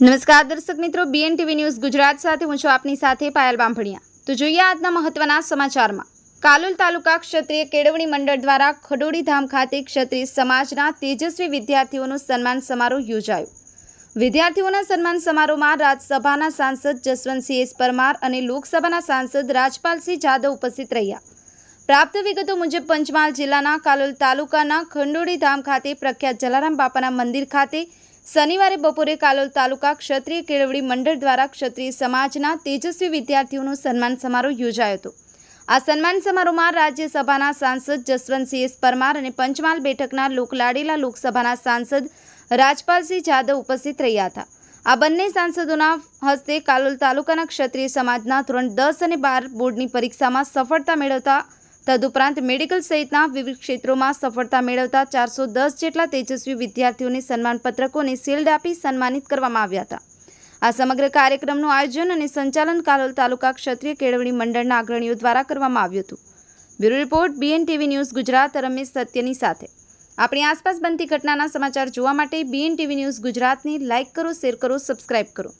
નમસ્કાર દર્શક મિત્રો બીએન ટીવી ન્યૂઝ ગુજરાત સાથે હું છું આપની સાથે પાયલ બાંભણિયા. તો જોઈએ આજના મહત્વના સમાચારમાં. કાલોલ તાલુકા ક્ષત્રિય કેળવણી મંડળ દ્વારા ખડોડી ધામ ખાતે ક્ષત્રિય સમાજના તેજસ્વી વિદ્યાર્થીઓનું સન્માન સમારોહ યોજાયો. વિદ્યાર્થીઓના સન્માન સમારોહમાં રાજ્યસભાના સાંસદ જસવંતસિંહ એસ પરમાર અને લોકસભાના સાંસદ રાજપાલસિંહ જાદવ ઉપસ્થિત રહ્યા. પ્રાપ્ત વિગતો મુજબ પંચમહાલ જિલ્લાના કાલોલ તાલુકાના ખંડોળી ધામ ખાતે પ્રખ્યાત જલારામ બાપાના મંદિર ખાતે શનિવારે બપોરે કાલોલ તાલુકા ક્ષત્રિય કેળવણી મંડળ દ્વારા ક્ષત્રિય સમાજના તેજસ્વી વિદ્યાર્થીઓનું સન્માન સમારોહ યોજાયો હતો. આ સન્માન સમારોહમાં રાજ્યસભાના સાંસદ જસવંતસિંહ પરમાર અને પંચમહાલ બેઠકના લોકલાડીલા લોકસભાના સાંસદ રાજપાલસિંહ જાદવ ઉપસ્થિત રહ્યા હતા. આ બંને સાંસદોના હસ્તે કાલોલ તાલુકાના ક્ષત્રિય સમાજના ધોરણ દસ અને બાર બોર્ડની પરીક્ષામાં સફળતા મેળવતા તદુપરાંત મેડિકલ સહિતના વિવિધ ક્ષેત્રોમાં સફળતા મેળવતા ચારસો દસ જેટલા તેજસ્વી વિદ્યાર્થીઓને સન્માનપત્રકોને શિલ્ડ આપી સન્માનિત કરવામાં આવ્યા હતા. આ સમગ્ર કાર્યક્રમનું આયોજન અને સંચાલન કાલોલ તાલુકા ક્ષત્રિય કેળવણી મંડળના અગ્રણીઓ દ્વારા કરવામાં આવ્યું હતું. Bureau report BNTV news Gujarat, Ramesh સત્યની સાથે. આપણી આસપાસ બનતી ઘટનાના સમાચાર જોવા માટે બીએનટીવી ન્યૂઝ ગુજરાતને લાઇક કરો, શેર કરો, સબસ્ક્રાઇબ કરો.